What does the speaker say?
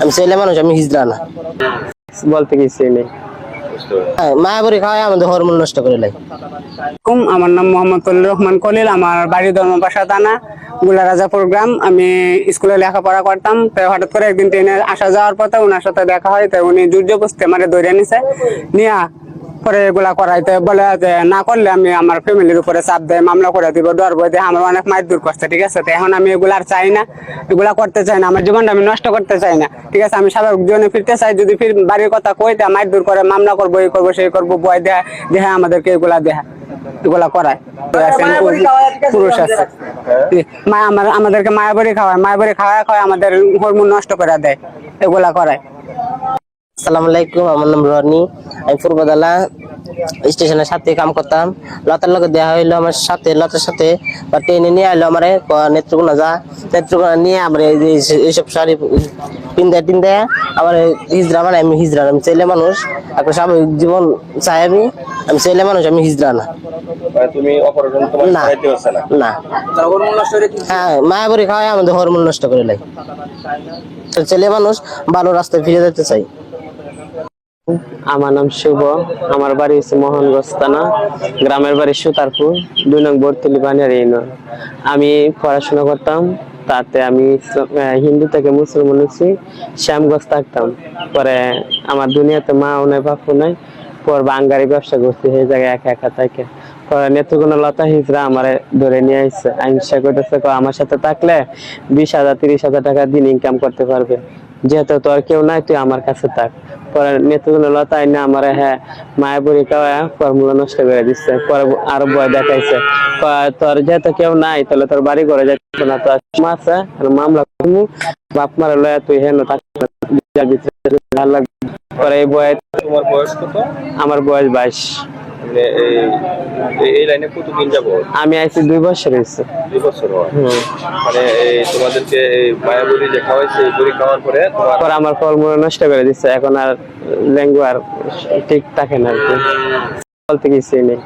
আমি ছেলে মানুষ আমি হিজড়া না। বলতে কি ছেলে হ্যাঁ, খাওয়াই আমাদের হরমোন নষ্ট করে লাই। আমার নাম মোহাম্মদ তলির রহমান কলিল আমার বাড়ি ধর্মপাশা থানা গুলা রাজাপুর গ্রাম। আমি স্কুলে লেখাপড়া করতাম তো হঠাৎ করে একদিন ট্রেনে আসা যাওয়ার পথে ওনার সাথে দেখা হয় তো উনি দুর্যোগ আমার ধরে নিছে। নিয়া পরে এগুলা করাইতে বলে যে না করলে আমি আমার ফ্যামিলির উপরে চাপ দেয় মামলা করে দিব ডর ভয় দিয়ে আমার অনেক মায়ের দূর করছে ঠিক আছে? তো এখন আমি এগুলা আর চাই না এগুলা করতে চাই না আমার জীবনটা আমি নষ্ট করতে চাই না ঠিক আছে? আমি স্বাভাবিক জীবনে ফিরতে চাই যদি ফির বাড়ির কথা কই তা মায়ের দূর করে মামলা করব এই করব সেই করব বয় দেয় দেহা আমাদেরকে এগুলা দেহা এগুলা করায়। পুরুষ আছে। মা আমার আমাদেরকে মায়াবরি খাওয়ায় মায়াবরি খাওয়ায় খাওয়ায় আমাদের হরমোন নষ্ট করে দেয় এগুলা করায়। আসসালামু আলাইকুম আমার নাম রনি। আমি পূর্বদালা স্টেশনের সাথে কাম করতাম। লতার লগে দেওয়া হইল আমার সাথে লতার সাথে বা ট্রেনে নিয়ে আইলো আমার নেত্রকোনা যা। নেত্রকোনা নিয়ে আমার এইসব শাড়ি পিন্দা টিন্দা আমার হিজড়া মানে আমি হিজরা। আমি ছেলে মানুষ। একটা স্বাভাবিক জীবন চাই আমি আমি ছেলে মানুষ আমি হিজরা না। মানে তুমি অপরাধ তোমার না। না? না। হ্যাঁ মায়াবরি খাওয়াই আমাদের হরমোন নষ্ট করে তো ছেলে মানুষ ভালো রাস্তায় ফিরে যেতে চাই। আমার নাম শুভ। আমার বাড়ি হচ্ছে মোহনগঞ্জ থানা। গ্রামের বাড়ি সুতারপুর, দুই নং বর্তলি বানিয়ার আমি পড়াশোনা করতাম, তাতে আমি হিন্দু থেকে মুসলমান হচ্ছি শ্যামগঞ্জ থাকতাম। পরে আমার দুনিয়াতে মাও নাই বাপু নাই, পর বাঙ্গারি ব্যবসা করছি, সেই জায়গায় একা একা থাকে। পরে নেত্রকোনা লতা হিজরা আমার ধরে নিয়ে আসছে আইনসা করতেছে আমার সাথে থাকলে বিশ হাজার, তিরিশ হাজার টাকা দিন ইনকাম করতে পারবে। যেহেতু তোর কেউ নাই তুই আমার কাছে থাক। পরে নেত্রকোনা লতা আইনা আমার হ্যাঁ মায়াপুরি খাওয়া ফর্মুলা নষ্ট করে দিচ্ছে। পরে আরও ভয় দেখাইছে। তোর যেহেতু কেউ নাই তাহলে তোর বাড়ি ঘরে যাইতে না। তো আছে মামলা করব। বাপ মারা লয়া তুই হেন পরে এই বয় তোমার বয়স আমার বয়স বাইশ। মানে এই এই- লাইনে কতদিন যাব? আমি আইছি দুই বছর হয়েছে। দুই বছর হয়। মানে এই তোমাদেরকে এই মায়াবুরি যে খাওয়াইছে এই বড়ি খাওয়ার পরে তোমার আমার আমার ফলমূল নষ্ট করে দিচ্ছে এখন আর ল্যাঙ্গু আর ঠিক থাকে না আর কি। বলতে কিছুই নেই।